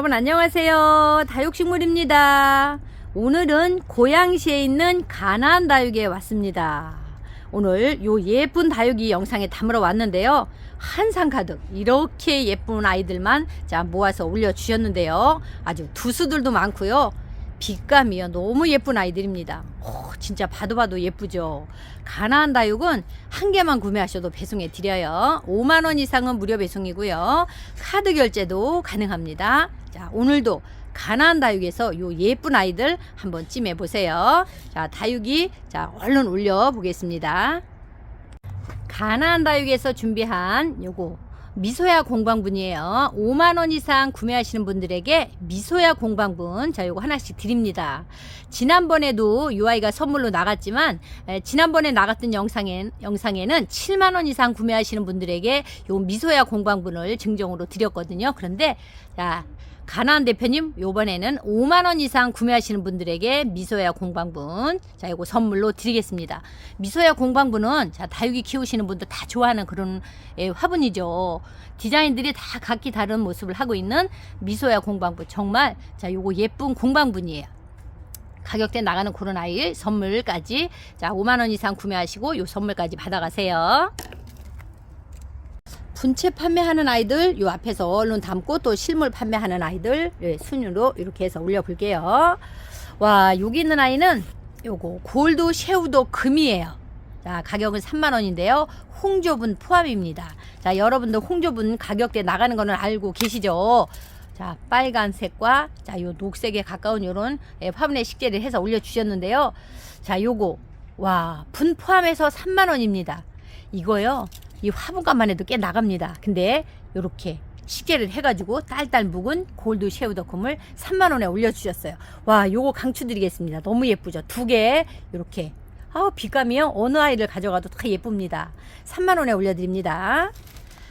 네, 여러분 안녕하세요. 다육식물입니다. 오늘은 고양시에 있는 가나안 다육에 왔습니다. 오늘 요 예쁜 다육이 영상에 담으러 왔는데요. 한상 가득 이렇게 예쁜 아이들만 자 모아서 올려주셨는데요. 아주 두수들도 많고요. 빛감이요. 너무 예쁜 아이들입니다. 오, 진짜 봐도 봐도 예쁘죠. 가나안 다육은 한 개만 구매하셔도 배송해 드려요. 5만 원 이상은 무료 배송이고요. 카드 결제도 가능합니다. 자, 오늘도 가나안 다육에서 요 예쁜 아이들 한번 찜해 보세요. 자, 다육이 자, 얼른 올려 보겠습니다. 가나안 다육에서 준비한 요거 미소야 공방분이에요. 5만 원 이상 구매하시는 분들에게 미소야 공방분 자 요거 하나씩 드립니다. 지난번에도 요 아이가 선물로 나갔지만 에, 지난번에 나갔던 영상엔 영상에는 7만 원 이상 구매하시는 분들에게 요 미소야 공방분을 증정으로 드렸거든요. 그런데 자 가나안 대표님 요번에는 5만 원 이상 구매하시는 분들에게 미소야 공방분 자 이거 선물로 드리겠습니다. 미소야 공방분은 자 다육이 키우시는 분들 다 좋아하는 그런 예, 화분이죠. 디자인들이 다 각기 다른 모습을 하고 있는 미소야 공방분 정말 자 요거 예쁜 공방분이에요. 가격대 나가는 그런 아이 선물까지 자 5만 원 이상 구매하시고 요 선물까지 받아가세요. 분체 판매하는 아이들 요 앞에서 얼른 담고 또 실물 판매하는 아이들 예, 순으로 이렇게 해서 올려볼게요. 와 여기 있는 아이는 요거 골드 쉐우도 금이에요. 자 가격은 3만 원인데요. 홍조분 포함입니다. 자 여러분들 홍조분 가격대 나가는 거는 알고 계시죠? 자 빨간색과 자 요 녹색에 가까운 요런 예, 화분에 식재를 해서 올려 주셨는데요. 자 요거 와 분 포함해서 3만 원입니다. 이거요. 이 화분값만 해도 꽤 나갑니다. 근데 요렇게 시계를 해가지고 딸딸 묵은 골드 쉐우더콤을 3만원에 올려주셨어요. 와, 요거 강추드리겠습니다. 너무 예쁘죠? 두 개, 요렇게. 아우, 빛감이요? 어느 아이를 가져가도 다 예쁩니다. 3만원에 올려드립니다.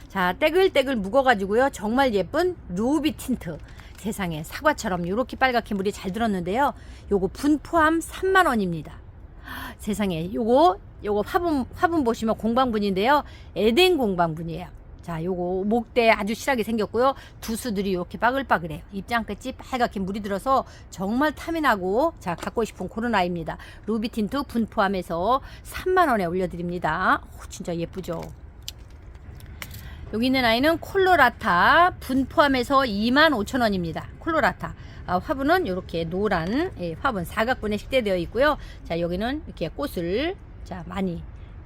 자, 떼글떼글 묵어가지고요. 정말 예쁜 루비 틴트. 세상에 사과처럼 요렇게 빨갛게 물이 잘 들었는데요. 요거 분 포함 3만원입니다. 세상에 요거 요거 화분 화분 보시면 공방분인데요. 에덴 공방분이에요. 자, 요거 목대 아주 실하게 생겼고요. 두수들이 이렇게 빠글빠글해요. 입장 끝이 빨갛게 물이 들어서 정말 탐이 나고 자 갖고 싶은 아이입니다. 루비 틴트 분 포함해서 3만 원에 올려 드립니다. 오, 진짜 예쁘죠. 여기 있는 아이는 콜로라타 분 포함해서 2만 5천 원입니다. 콜로라타. 아, 화분은 이렇게 노란 예, 화분 사각분에 식대되어 있고요. 자 여기는 이렇게 꽃을 자 많이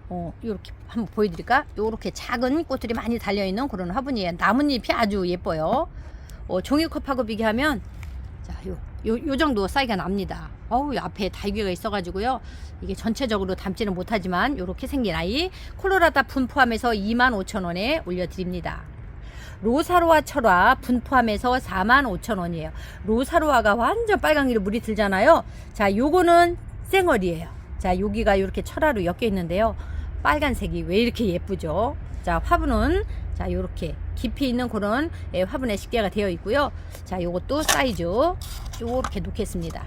어 이렇게 한번 보여드릴까? 이렇게 작은 꽃들이 많이 달려 있는 그런 화분이에요. 나뭇잎이 아주 예뻐요. 어, 종이컵하고 비교하면 자 요 요, 요 정도 사이가 납니다. 어우 앞에 달귀가 있어가지고요. 이게 전체적으로 담지는 못하지만 이렇게 생긴 아이 콜로라다 분 포함해서 25,000원에 올려드립니다. 로사로아 철화 분 포함해서 45,000원이에요. 로사로아가 완전 빨강이로 물이 들잖아요. 자, 요거는 쌩얼이에요. 자, 여기가 이렇게 철화로 엮여 있는데요. 빨간색이 왜 이렇게 예쁘죠? 자, 화분은 자, 요렇게 깊이 있는 그런 예, 화분에 식재가 되어 있고요. 자, 요것도 사이즈 요렇게 놓겠습니다.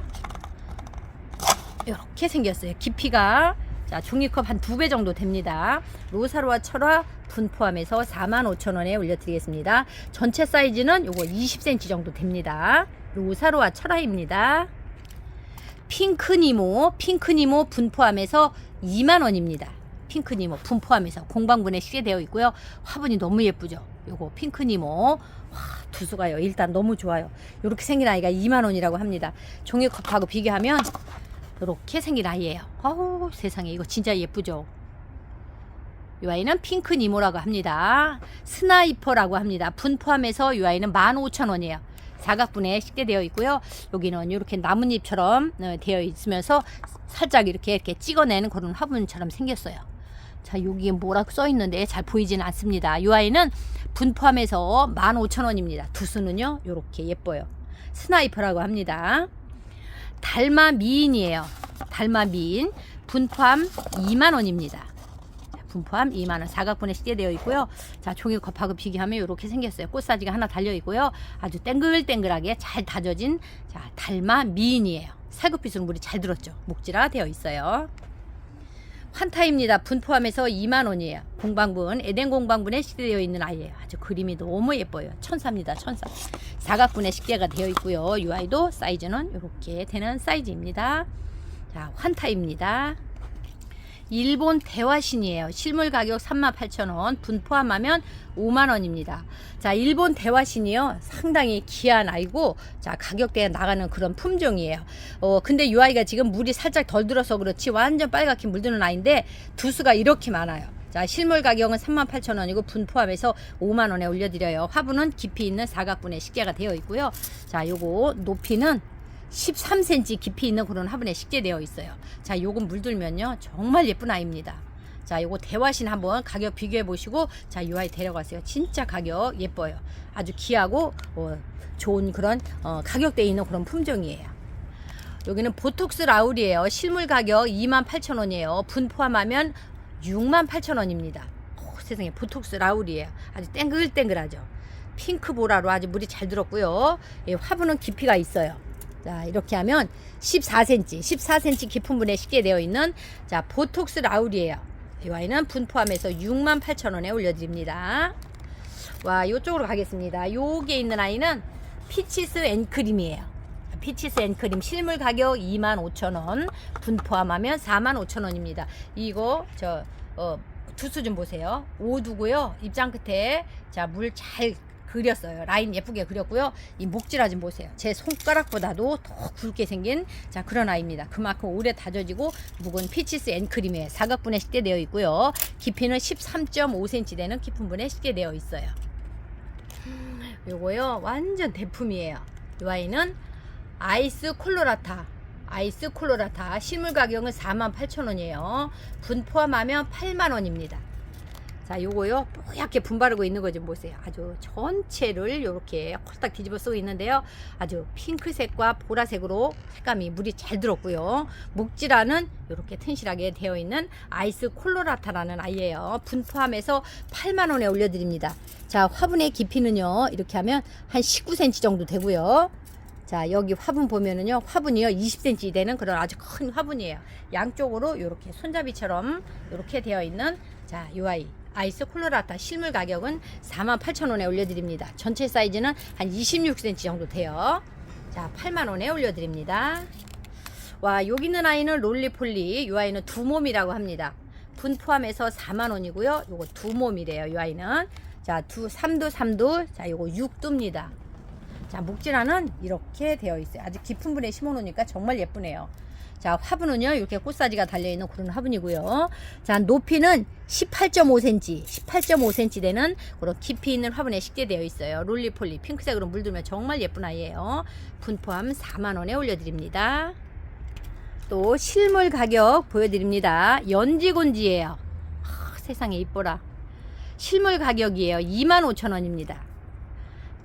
이렇게 생겼어요. 깊이가 자 종이컵 한 두 배 정도 됩니다. 로사로와 철화 분 포함해서 45,000원에 올려드리겠습니다. 전체 사이즈는 요거 20cm 정도 됩니다. 로사로와 철화입니다. 핑크니모 핑크니모 분 포함해서 2만원입니다. 핑크니모 분 포함해서 공방분에 시계되어 있고요. 화분이 너무 예쁘죠. 요거 핑크니모 와, 두수가요. 일단 너무 좋아요. 이렇게 생긴 아이가 2만원이라고 합니다. 종이컵하고 비교하면 이렇게 생긴 아이예요. 어우 세상에 이거 진짜 예쁘죠. 이 아이는 핑크 니모라고 합니다. 스나이퍼라고 합니다. 분 포함해서 이 아이는 15,000원이에요. 사각분에 식대되어 있고요. 여기는 이렇게 나뭇잎처럼 어, 되어 있으면서 살짝 이렇게 이렇게 찍어내는 그런 화분처럼 생겼어요. 자, 여기에 뭐라고 써 있는데 잘 보이지는 않습니다. 이 아이는 분 포함해서 15,000원입니다. 두수는요, 이렇게 예뻐요. 스나이퍼라고 합니다. 달마 미인이에요. 달마 미인 분포함 2만 원입니다. 분포함 2만 원 사각분에 시대되어 있고요. 자 종이컵하고 비교하면 이렇게 생겼어요. 꽃사지가 하나 달려 있고요. 아주 땡글땡글하게 잘 다져진 자 달마 미인이에요. 살구빛으로 물이 잘 들었죠. 목지라 되어 있어요. 환타입니다. 분 포함해서 2만 원이에요. 공방분, 에덴 공방분에 식대되어 있는 아이예요. 아주 그림이 너무 예뻐요. 천사입니다. 천사. 사각분에 식대가 되어 있고요. 이 아이도 사이즈는 이렇게 되는 사이즈입니다. 자, 환타입니다. 일본 대화신이에요. 실물 가격 38,000원, 분 포함하면 5만 원입니다. 자, 일본 대화신이요. 상당히 귀한 아이고, 자, 가격대가 나가는 그런 품종이에요. 어, 근데 이 아이가 지금 물이 살짝 덜 들어서 그렇지 완전 빨갛게 물드는 아이인데 두수가 이렇게 많아요. 자, 실물 가격은 38,000원이고 분 포함해서 5만 원에 올려 드려요. 화분은 깊이 있는 사각분에 식재가 되어 있고요. 자, 요거 높이는 13cm 깊이 있는 그런 화분에 식재되어 있어요. 자, 요건 물들면요. 정말 예쁜 아이입니다. 자, 요거 대화신 한번 가격 비교해 보시고 자, 이 아이 데려가세요. 진짜 가격 예뻐요. 아주 귀하고 어, 좋은 그런 어, 가격대에 있는 그런 품종이에요. 여기는 보톡스 라울이에요. 실물 가격 28,000원이에요. 분 포함하면 68,000원입니다. 세상에 보톡스 라울이에요. 아주 땡글땡글하죠. 핑크 보라로 아주 물이 잘 들었고요. 예, 화분은 깊이가 있어요. 자, 이렇게 하면 14cm, 14cm 깊은 분에 식재되어 있는 자, 보톡스 라울이에요. 이 와인은 분 포함해서 68,000원에 올려드립니다. 와, 이쪽으로 가겠습니다. 요게 있는 아이는 피치스 앤크림이에요. 피치스 앤크림 실물 가격 25,000원, 분 포함하면 45,000원입니다. 이거 저 어, 두수 좀 보세요. 오두고요. 입장 끝에 자 물 잘 그렸어요. 라인 예쁘게 그렸고요. 이 목질화 좀 보세요. 제 손가락보다도 더 굵게 생긴 자 그런 아이입니다. 그만큼 오래 다져지고 묵은 피치스 앤크림에 사각분에 식재되어 있고요. 깊이는 13.5cm 되는 깊은 분에 식재되어 있어요. 요거요 완전 대품이에요. 이 아이는 아이스 콜로라타 아이스 콜로라타 실물 가격은 48,000원이에요. 분 포함하면 8만원입니다. 자, 요거요. 뽀얗게 분바르고 있는 거 좀 보세요. 아주 전체를 이렇게 홀딱 뒤집어 쓰고 있는데요. 아주 핑크색과 보라색으로 색감이 물이 잘 들었고요. 목질화는 이렇게 튼실하게 되어 있는 아이스 콜로라타라는 아이예요. 분 포함해서 8만 원에 올려드립니다. 자, 화분의 깊이는요. 이렇게 하면 한 19cm 정도 되고요. 자 여기 화분 보면은요 화분이요 20cm 되는 그런 아주 큰 화분이에요 양쪽으로 이렇게 손잡이처럼 이렇게 되어 있는 자 UI 아이 스 콜로라타 실물 가격은 48,000원에 올려드립니다. 전체 사이즈는 한 26cm 정도 돼요. 자 8만원에 올려드립니다. 와 여기 있는 아이는 롤리폴리 이 아이는 두 몸이라고 합니다. 분 포함해서 4만원이고요. 요거 두 몸이래요 이 아이는. 자 두 3두 3두. 자 요거 6두입니다. 자, 목질화는 이렇게 되어 있어요. 아주 깊은 분에 심어 놓으니까 정말 예쁘네요. 자, 화분은요, 이렇게 꽃사지가 달려있는 그런 화분이고요. 자, 높이는 18.5cm, 18.5cm 되는 그런 깊이 있는 화분에 식재되어 있어요. 롤리폴리, 핑크색으로 물들면 정말 예쁜 아이예요. 분포함 4만원에 올려드립니다. 또 실물 가격 보여드립니다. 연지곤지예요. 아, 세상에 이뻐라. 실물 가격이에요. 25,000원입니다.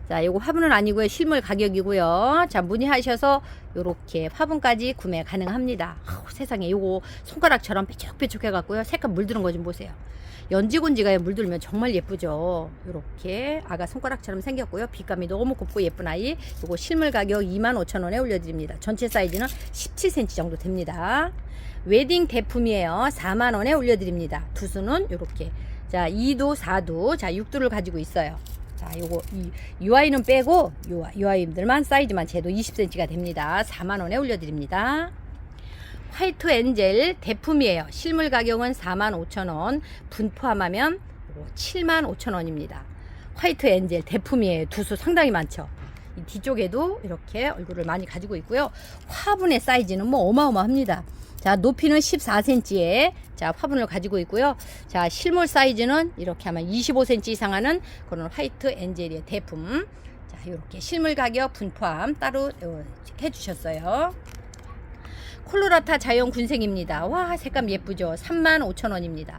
자, 요거 화분은 아니고요. 실물 가격이고요. 자, 문의하셔서 요렇게 화분까지 구매 가능합니다. 아우, 세상에 요거 손가락처럼 뾰족뾰족 해갖고요. 색깔 물드는 거 좀 보세요. 연지곤지가 물들면 정말 예쁘죠. 요렇게 아가 손가락처럼 생겼고요. 빛감이 너무 곱고 예쁜 아이. 요거 실물 가격 25,000원에 올려드립니다. 전체 사이즈는 17cm 정도 됩니다. 웨딩 대품이에요. 4만원에 올려드립니다. 두수는 요렇게. 자, 2도, 4도, 자, 6도를 가지고 있어요. 자, 요거 이 UI는 빼고 요 UI들만 사이즈만 재도 20cm가 됩니다. 4만 원에 올려드립니다. 화이트 엔젤 대품이에요. 실물 가격은 4만 5천 원, 분 포함하면 7만 5천 원입니다. 화이트 엔젤 대품이에요. 두수 상당히 많죠. 이 뒤쪽에도 이렇게 얼굴을 많이 가지고 있고요. 화분의 사이즈는 뭐 어마어마합니다. 자, 높이는 14cm에 자, 화분을 가지고 있고요. 자, 실물 사이즈는 이렇게 하면 25cm 이상 하는 그런 화이트 엔젤의 대품. 자, 이렇게 실물 가격 분포함 따로 어, 해 주셨어요. 콜로라타 자연 군생입니다. 와, 색감 예쁘죠? 35,000원입니다.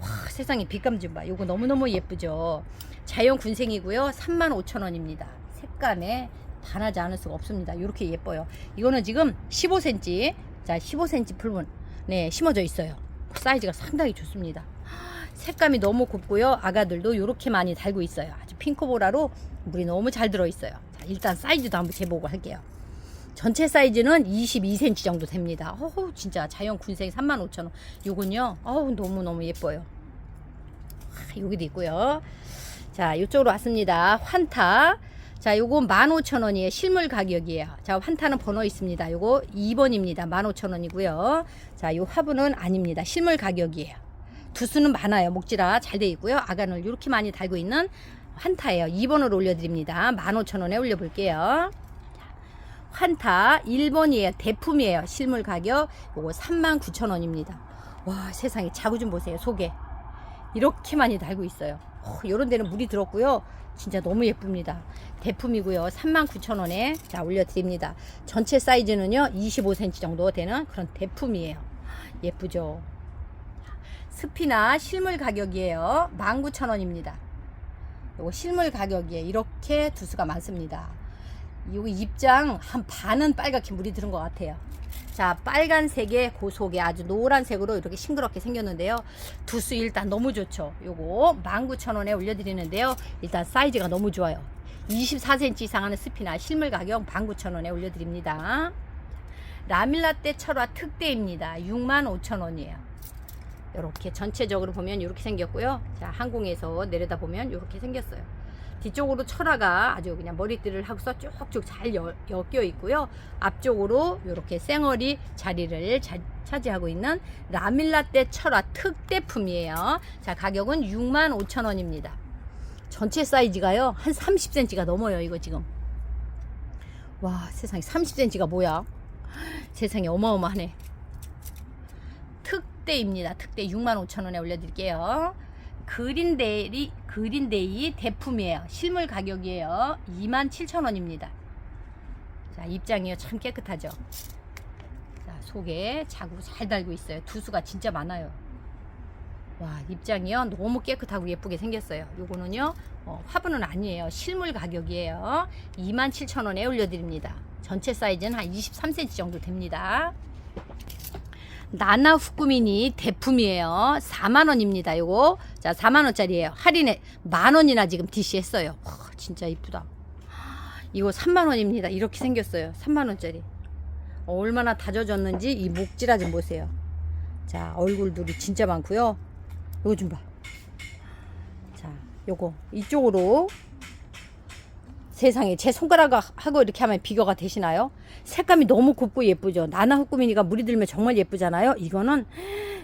와, 세상에 빛감 좀 봐. 요거 너무너무 예쁘죠? 자연 군생이고요. 35,000원입니다. 색감에 반하지 않을 수가 없습니다. 이렇게 예뻐요. 이거는 지금 15cm, 자 15cm 풀분 네 심어져 있어요. 사이즈가 상당히 좋습니다. 색감이 너무 곱고요. 아가들도 이렇게 많이 달고 있어요. 아주 핑크보라로 물이 너무 잘 들어 있어요. 자, 일단 사이즈도 한번 재보고 할게요. 전체 사이즈는 22cm 정도 됩니다. 어우, 진짜 자연 군생 35,000원. 요건요. 어우, 너무너무 예뻐요. 아, 여기도 있고요. 자, 이쪽으로 왔습니다. 환타. 자, 요거 15,000원이에요. 실물 가격이에요. 자, 환타는 번호 있습니다. 요거 2번입니다. 15,000원이고요. 자, 요 화분은 아닙니다. 실물 가격이에요. 두수는 많아요. 목지라 잘 돼 있고요. 아간을 이렇게 많이 달고 있는 환타예요. 2번으로 올려드립니다. 15,000원에 올려볼게요. 환타 1번이에요. 대품이에요. 실물 가격 요거 39,000원입니다. 와 세상에 자구 좀 보세요. 속에 이렇게 많이 달고 있어요. 어, 요런 데는 물이 들었고요. 진짜 너무 예쁩니다. 대품이고요. 39,000원에 자 올려드립니다. 전체 사이즈는요 25cm 정도 되는 그런 대품이에요. 예쁘죠? 스피나 실물 가격이에요. 19,000원입니다. 요거 실물 가격이에요. 이렇게 두수가 많습니다. 요 입장 한 반은 빨갛게 물이 들은 것 같아요. 자, 빨간색에 고속에 아주 노란색으로 이렇게 싱그럽게 생겼는데요. 두수 일단 너무 좋죠. 요거 19,000원에 올려드리는데요. 일단 사이즈가 너무 좋아요. 24cm 이상 하는 스피나 실물 가격 19,000원에 올려드립니다. 라밀라떼 철화 특대입니다. 65,000원이에요. 이렇게 전체적으로 보면 이렇게 생겼고요. 자, 항공에서 내려다 보면 이렇게 생겼어요. 뒤쪽으로 철화가 아주 그냥 머리띠를 하고서 쭉쭉 잘 여, 엮여 있고요. 앞쪽으로 이렇게 쌩얼이 자리를 자, 차지하고 있는 라밀라떼 철화 특대품이에요. 자, 가격은 65,000원입니다. 전체 사이즈가요. 한 30cm가 넘어요, 이거 지금. 와, 세상에 30cm가 뭐야? 세상에 어마어마하네. 특대입니다. 특대 65,000원에 올려 드릴게요. 그린데이, 그린데이 대품이에요. 실물 가격이에요. 27,000원입니다. 자, 입장이요. 참 깨끗하죠. 자, 속에 자구 잘 달고 있어요. 두수가 진짜 많아요. 와, 입장이요. 너무 깨끗하고 예쁘게 생겼어요. 요거는요, 어, 화분은 아니에요. 실물 가격이에요. 27,000원에 올려드립니다. 전체 사이즈는 한 23cm 정도 됩니다. 나나 후꾸미니 대품이에요. 4만원입니다. 요거. 자, 4만원짜리예요. 할인에 만원이나 지금 DC했어요. 와, 진짜 이쁘다. 이거 3만원입니다. 이렇게 생겼어요. 3만원짜리. 어, 얼마나 다져졌는지 이 목지라 좀 보세요. 자, 얼굴들이 진짜 많고요. 요거 좀 봐. 자, 요거 이쪽으로 세상에 제 손가락하고 이렇게 하면 비교가 되시나요? 색감이 너무 곱고 예쁘죠. 나나 흑구미니가 물이 들면 정말 예쁘잖아요. 이거는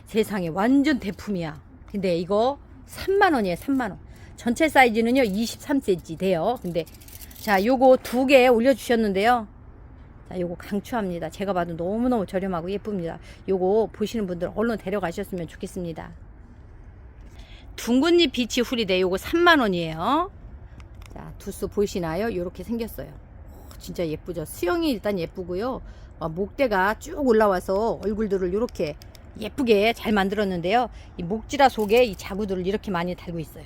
세상에 완전 대품이야. 근데 이거 3만 원이에요. 3만 원. 전체 사이즈는요 23cm 돼요. 근데 자 요거 두 개 올려주셨는데요. 자 요거 강추합니다. 제가 봐도 너무너무 저렴하고 예쁩니다. 요거 보시는 분들 얼른 데려가셨으면 좋겠습니다. 둥근잎 비치 후리대 요거 3만 원이에요. 자, 두수 보이시나요? 이렇게 생겼어요. 오, 진짜 예쁘죠? 수영이 일단 예쁘고요. 어, 목대가 쭉 올라와서 얼굴들을 이렇게 예쁘게 잘 만들었는데요. 이 목지라 속에 이 자구들을 이렇게 많이 달고 있어요.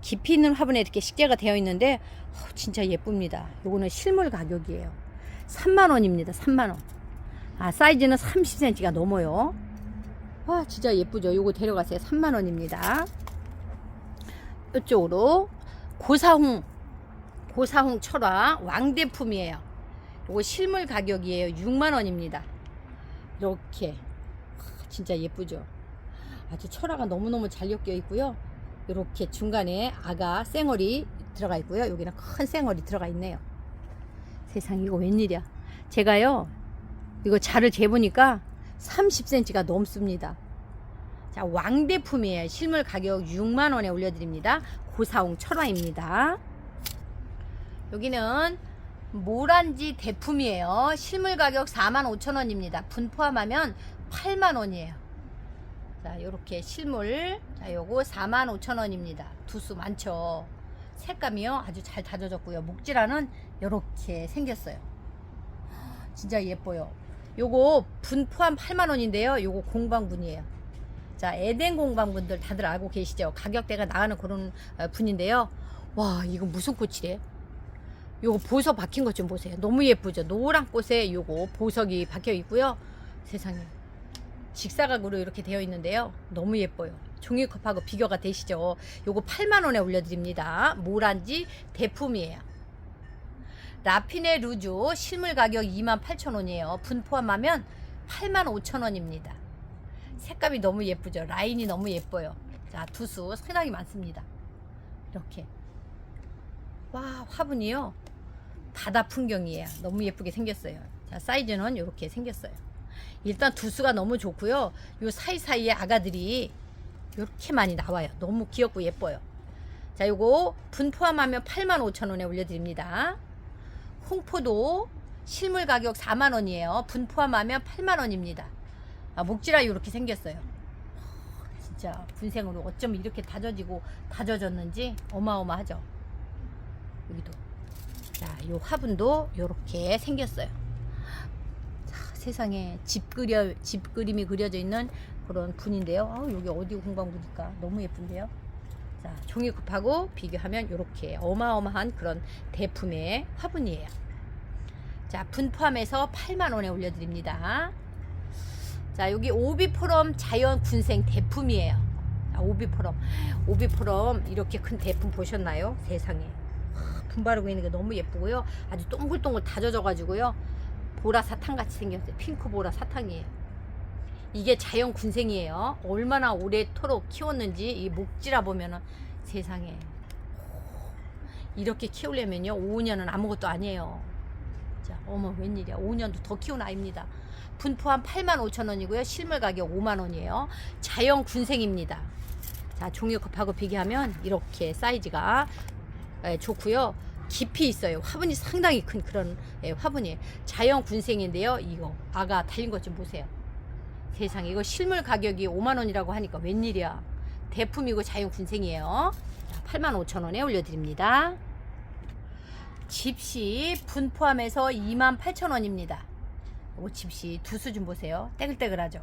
깊이 있는 화분에 이렇게 식재가 되어 있는데 어, 진짜 예쁩니다. 요거는 실물 가격이에요. 3만 원입니다. 3만 원. 아, 사이즈는 30cm가 넘어요. 와, 진짜 예쁘죠? 요거 데려가세요. 3만 원입니다. 이쪽으로 고사홍 고사홍 철화 왕대품이에요. 이거 실물 가격이에요. 6만 원입니다. 이렇게 진짜 예쁘죠. 아주 철화가 너무너무 잘 엮여 있고요. 이렇게 중간에 아가 쌩얼이 들어가 있고요. 여기는 큰 쌩얼이 들어가 있네요. 세상 이거 웬일이야. 제가요. 이거 자를 재보니까 30cm가 넘습니다. 자, 왕대품이에요. 실물 가격 6만 원에 올려드립니다. 고사홍 철화입니다. 여기는 모란지 대품이에요. 실물 가격 4만 5천 원입니다. 분 포함하면 8만 원이에요. 자, 요렇게 실물. 자, 요거 4만 5천 원입니다. 두수 많죠. 색감이요. 아주 잘 다져졌고요. 목질화는 요렇게 생겼어요. 진짜 예뻐요. 요거 분 포함 8만 원인데요. 요거 공방분이에요. 자, 에덴 공방분들 다들 알고 계시죠? 가격대가 나가는 그런 어, 분인데요. 와, 이거 무슨 꽃이래? 요거 보석 박힌 것 좀 보세요. 너무 예쁘죠? 노란 꽃에 요거 보석이 박혀 있고요. 세상에. 직사각으로 이렇게 되어 있는데요. 너무 예뻐요. 종이컵하고 비교가 되시죠? 요거 8만원에 올려드립니다. 모란지 대품이에요. 라피네 루즈 실물 가격 28,000원이에요. 분 포함하면 85,000원입니다. 색감이 너무 예쁘죠. 라인이 너무 예뻐요. 자, 두수 상당히 많습니다. 이렇게. 와, 화분이요. 바다 풍경이에요. 너무 예쁘게 생겼어요. 자, 사이즈는 이렇게 생겼어요. 일단 두수가 너무 좋고요. 요 사이사이에 아가들이 이렇게 많이 나와요. 너무 귀엽고 예뻐요. 자, 요거 분 포함하면 85,000원에 올려드립니다. 홍포도 실물 가격 4만 원이에요. 분 포함하면 8만 원입니다. 아, 목지라 이렇게 생겼어요. 하, 진짜 분생으로 어쩜 이렇게 다져지고 다져졌는지 어마어마하죠. 여기도. 자, 요 화분도 이렇게 생겼어요. 자, 세상에 집 그려 집 그림이 그려져 있는 그런 분인데요. 아, 여기 어디 공방부니까 너무 예쁜데요. 자, 종이컵하고 비교하면 이렇게 어마어마한 그런 대품의 화분이에요. 자, 분 포함해서 8만 원에 올려드립니다. 자, 여기 오비포럼 자연 군생 대품이에요. 자, 오비포럼. 오비포럼 이렇게 큰 대품 보셨나요? 세상에. 와, 분 바르고 있는 게 너무 예쁘고요. 아주 동글동글 다져져 가지고요. 보라 사탕 같이 생겼어요. 핑크 보라 사탕이에요. 이게 자연 군생이에요. 얼마나 오래토록 키웠는지 이 목지라 보면은 세상에 이렇게 키우려면요 5년은 아무것도 아니에요. 자, 어머 웬일이야. 5년도 더 키운 아이입니다. 분포한 8만 5천 원이고요. 실물 가격 5만 원이에요. 자연 군생입니다. 자, 종이컵하고 비교하면 이렇게 사이즈가 예, 좋고요. 깊이 있어요. 화분이 상당히 큰 그런 예, 화분이에요. 자연 군생인데요. 이거 아가 달린 것 좀 보세요. 세상에 이거 실물 가격이 5만 원이라고 하니까 웬일이야. 대품이고 자연 군생이에요. 8만 5천 원에 올려드립니다. 집시 분 포함해서 2만 8천 원입니다. 오 집시 두수 좀 보세요. 떼글떼글하죠.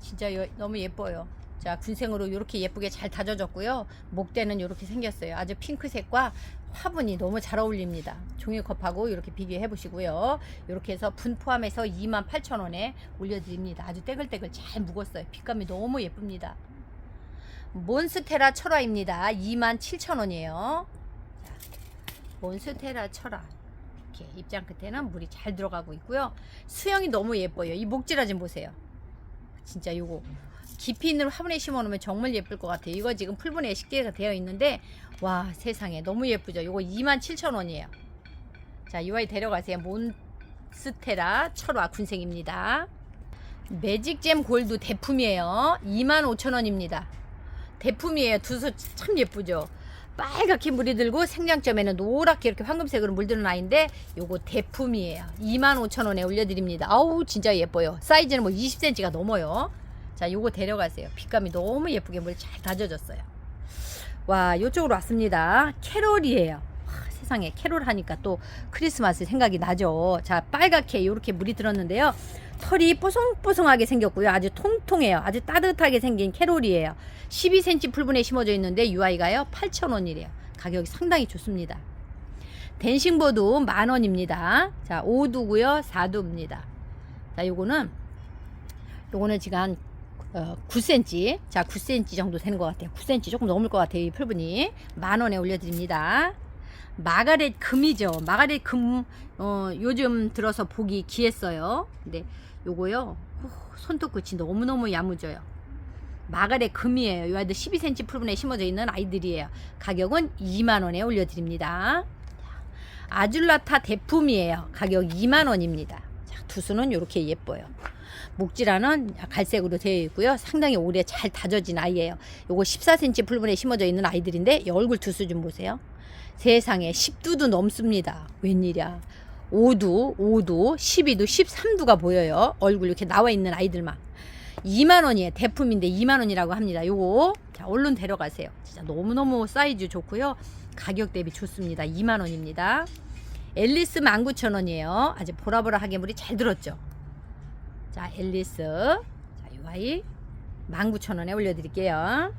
진짜 여- 너무 예뻐요. 자 군생으로 이렇게 예쁘게 잘 다져졌고요. 목대는 이렇게 생겼어요. 아주 핑크색과 화분이 너무 잘 어울립니다. 종이컵하고 이렇게 비교해 보시고요. 이렇게 해서 분 포함해서 2만 8천 원에 올려드립니다. 아주 떼글떼글 잘 묵었어요. 빛감이 너무 예쁩니다. 몬스테라 철화입니다. 2만 7천 원이에요. 자, 몬스테라 철화. 이렇게 입장 끝에는 물이 잘 들어가고 있고요. 수영이 너무 예뻐요. 이 목지라 좀 보세요. 진짜 요거 깊이 있는 화분에 심어 놓으면 정말 예쁠 것 같아요. 이거 지금 풀분에 식재가 되어 있는데 와 세상에 너무 예쁘죠. 요거 27,000원이에요. 자, 이 아이 데려가세요. 몬스테라 철화 군생입니다. 매직잼 골드 대품이에요. 25,000원입니다. 대품이에요. 두수 참 예쁘죠. 빨갛게 물이 들고 생장점에는 노랗게 이렇게 황금색으로 물드는 아이인데 요거 대품이에요. 25,000원에 올려드립니다. 아우 진짜 예뻐요. 사이즈는 뭐 20cm가 넘어요. 자 요거 데려가세요. 빛감이 너무 예쁘게 물 잘 다져졌어요. 와 요쪽으로 왔습니다. 캐롤이에요. 와, 세상에 캐롤 하니까 또 크리스마스 생각이 나죠. 자 빨갛게 이렇게 물이 들었는데요. 털이 뽀송뽀송하게 생겼고요. 아주 통통해요. 아주 따뜻하게 생긴 캐롤이에요. 12cm 풀분에 심어져 있는데 UI가요 8,000원이래요. 가격이 상당히 좋습니다. 댄싱보드 만 원입니다. 자, 5두고요. 4두입니다. 자, 요거는 요거는 지금 한 어, 9cm. 자, 9cm 정도 되는 것 같아요. 9cm 조금 넘을 것 같아요. 이 풀분이 만 원에 올려드립니다. 마가렛 금이죠. 마가렛 금 어, 요즘 들어서 보기 귀했어요. 근데 요거요. 후, 손톱 끝이 너무너무 야무져요. 마가렛 금이에요. 이 아이들 12cm 풀분에 심어져 있는 아이들이에요. 가격은 2만 원에 올려드립니다. 아줄라타 대품이에요. 가격 2만 원입니다. 자, 두수는 이렇게 예뻐요. 목지라는 갈색으로 되어 있고요. 상당히 오래 잘 다져진 아이예요. 요거 14cm 풀분에 심어져 있는 아이들인데 이 얼굴 두수 좀 보세요. 세상에 10두도 넘습니다. 웬일이야. 5두, 5두, 12두, 13두가 보여요. 얼굴 이렇게 나와 있는 아이들만. 2만 원이에요. 대품인데 2만 원이라고 합니다. 요거 자, 얼른 데려가세요. 진짜 너무너무 사이즈 좋고요. 가격 대비 좋습니다. 2만 원입니다. 앨리스 19,000원이에요. 아주 보라보라하게 물이 잘 들었죠. 자, 앨리스. 자, 이 아이 19,000원에 올려드릴게요.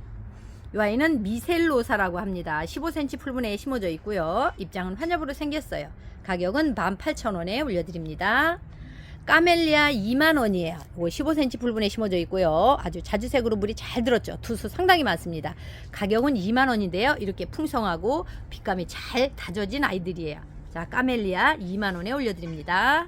이 아이는 미셀로사라고 합니다. 15cm 풀분에 심어져 있고요. 입장은 환엽으로 생겼어요. 가격은 18,000원에 올려드립니다. 까멜리아 2만원이에요. 이거 15cm 풀분에 심어져 있고요. 아주 자주색으로 물이 잘 들었죠. 두수 상당히 많습니다. 가격은 2만원인데요. 이렇게 풍성하고 빛감이 잘 다져진 아이들이에요. 자, 까멜리아 2만원에 올려드립니다.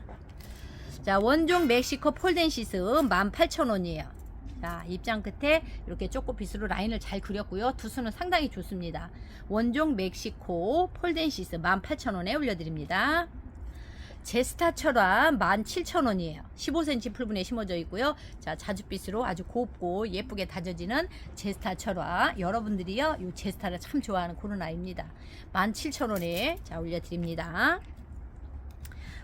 자, 원종 멕시코 폴덴시스 18,000원이에요. 자, 입장 끝에 이렇게 쪼꼬 빗으로 라인을 잘 그렸고요. 두수는 상당히 좋습니다. 원종 멕시코 폴덴시스 18,000원에 올려드립니다. 제스타 철화 17,000원이에요. 15cm 풀분에 심어져 있고요. 자, 자줏빛으로 아주 곱고 예쁘게 다져지는 제스타 철화. 여러분들이요, 이 제스타를 참 좋아하는 그런 아이입니다. 17,000원에 자, 올려드립니다.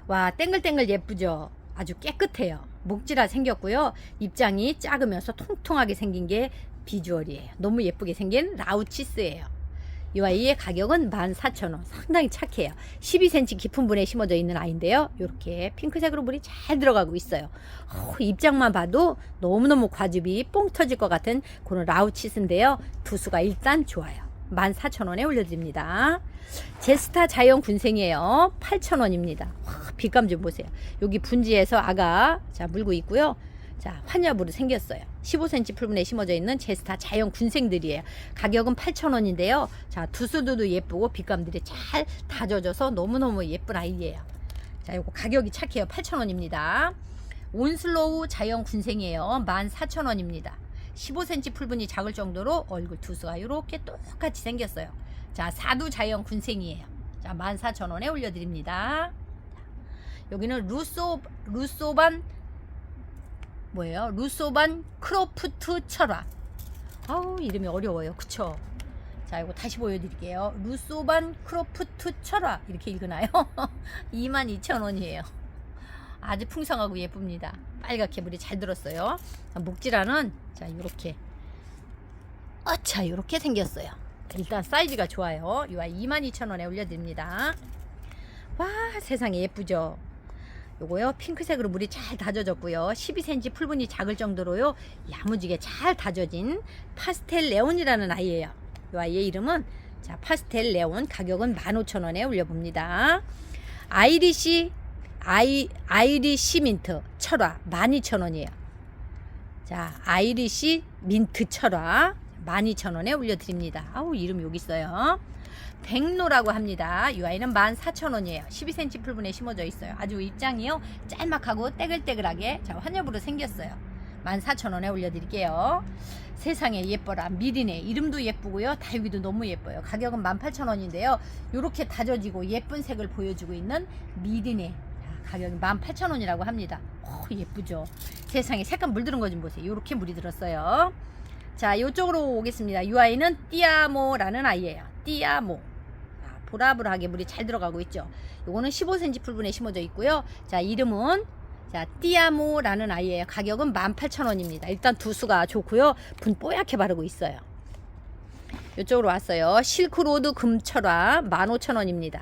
와, 땡글땡글 예쁘죠? 아주 깨끗해요. 목지라 생겼고요. 입장이 작으면서 통통하게 생긴 게 비주얼이에요. 너무 예쁘게 생긴 라우치스예요. 이 아이의 가격은 14,000원. 상당히 착해요. 12cm 깊은 분에 심어져 있는 아이인데요. 이렇게 핑크색으로 물이 잘 들어가고 있어요. 어, 입장만 봐도 너무너무 과즙이 뽕 터질 것 같은 그런 라우치스인데요. 두수가 일단 좋아요. 14,000원에 올려드립니다. 제스타 자연 군생이에요. 8,000원입니다. 빛감 좀 보세요. 여기 분지에서 아가 자 물고 있고요. 자 환엽으로 생겼어요. 15cm 풀분에 심어져 있는 제스타 자연 군생들이에요. 가격은 8,000원인데요. 자 두수도도 예쁘고 빛감들이 잘 다져져서 너무너무 예쁜 아이예요. 자 요거 가격이 착해요. 8,000원입니다. 온슬로우 자연 군생이에요. 14,000원입니다. 15cm 풀분이 작을 정도로 얼굴 두수가 이렇게 똑같이 생겼어요. 자, 사두 자연 군생이에요. 자, 14,000원에 올려드립니다. 여기는 루소, 루소반, 뭐예요? 루소반 크로프트 철화. 아우, 이름이 어려워요. 그쵸? 자, 이거 다시 보여드릴게요. 루소반 크로프트 철화. 이렇게 읽으나요? 22,000원이에요. 아주 풍성하고 예쁩니다. 빨갛게 물이 잘 들었어요. 자, 목지라는 자 이렇게 어차 이렇게 생겼어요. 일단 사이즈가 좋아요. 이 아이 22,000원에 올려드립니다. 와 세상에 예쁘죠. 요거요 핑크색으로 물이 잘 다져졌고요 12cm 풀분이 작을 정도로요 야무지게 잘 다져진 파스텔 레온이라는 아이예요 이 아이의 이름은 자 파스텔 레온 가격은 15,000원에 올려봅니다 아이리시 아이, 아이리시 민트 철화 12,000원이에요. 자, 아이리시 민트 철화 12,000원에 올려드립니다. 아우, 이름 여기 있어요. 백로라고 합니다. 이 아이는 14,000원이에요. 12cm 풀분에 심어져 있어요. 아주 입장이요. 짤막하고 떼글떼글하게 자, 환엽으로 생겼어요. 14,000원에 올려드릴게요. 세상에 예뻐라. 미리네. 이름도 예쁘고요. 달기도 너무 예뻐요. 가격은 18,000원인데요. 이렇게 다져지고 예쁜 색을 보여주고 있는 미리네. 가격이 18,000원이라고 합니다. 오, 예쁘죠? 세상에 색감 물들은 거좀 보세요. 이렇게 물이 들었어요. 자, 이쪽으로 오겠습니다. 이 아이는 띠아모라는 아이예요. 띠아모. 아, 보라보라하게 물이 잘 들어가고 있죠. 요거는 15cm 풀분에 심어져 있고요. 자, 이름은 자, 띠아모라는 아이예요. 가격은 18,000원입니다. 일단 두수가 좋고요. 분 뽀얗게 바르고 있어요. 이쪽으로 왔어요. 실크로드 금철화 15,000원입니다.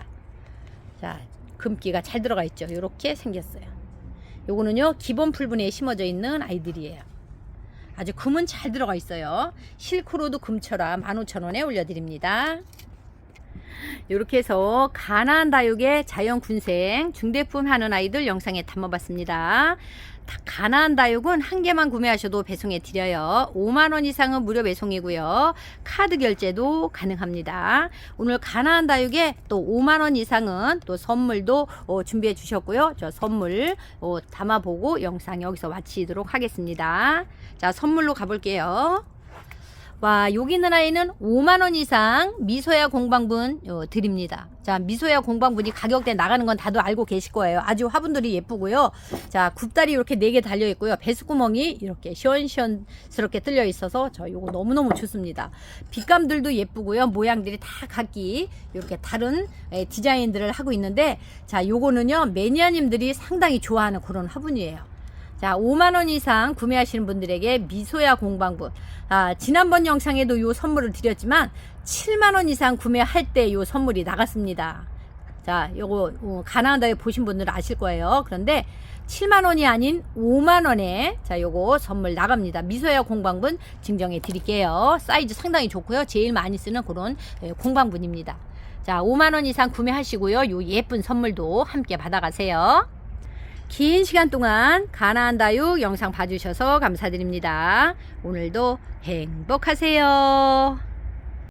자, 금기가 잘 들어가 있죠. 이렇게 생겼어요. 요거는요, 기본 풀분에 심어져 있는 아이들이에요. 아주 금은 잘 들어가 있어요. 실크로드 금철화 15,000원에 올려드립니다. 이렇게 해서 가나안 다육의 자연 군생 중대품 하는 아이들 영상에 담아봤습니다. 다- 가나안 다육은 한 개만 구매하셔도 배송해 드려요. 5만 원 이상은 무료 배송이고요. 카드 결제도 가능합니다. 오늘 가나안 다육에 또 5만 원 이상은 또 선물도 어, 준비해 주셨고요. 저 선물 어, 담아보고 영상 여기서 마치도록 하겠습니다. 자, 선물로 가볼게요. 와, 여기 있는 아이는 5만 원 이상 미소야 공방분 어, 드립니다. 자, 미소야 공방분이 가격대 나가는 건 다들 알고 계실 거예요. 아주 화분들이 예쁘고요. 자, 굽다리 이렇게 네개 달려 있고요. 배수구멍이 이렇게 시원시원스럽게 뚫려 있어서 저 요거 너무너무 좋습니다. 빛감들도 예쁘고요. 모양들이 다 각기 이렇게 다른 에, 디자인들을 하고 있는데 자, 요거는요. 매니아님들이 상당히 좋아하는 그런 화분이에요. 자, 5만원 이상 구매하시는 분들에게 미소야 공방분. 아, 지난번 영상에도 요 선물을 드렸지만, 7만원 이상 구매할 때 요 선물이 나갔습니다. 자, 요거, 어, 가나다에 보신 분들은 아실 거예요. 그런데, 7만원이 아닌 5만원에, 자, 요거 선물 나갑니다. 미소야 공방분 증정해 드릴게요. 사이즈 상당히 좋고요. 제일 많이 쓰는 그런 예, 공방분입니다. 자, 5만원 이상 구매하시고요. 요 예쁜 선물도 함께 받아가세요. 긴 시간 동안 가나안 다육 영상 봐주셔서 감사드립니다. 오늘도 행복하세요.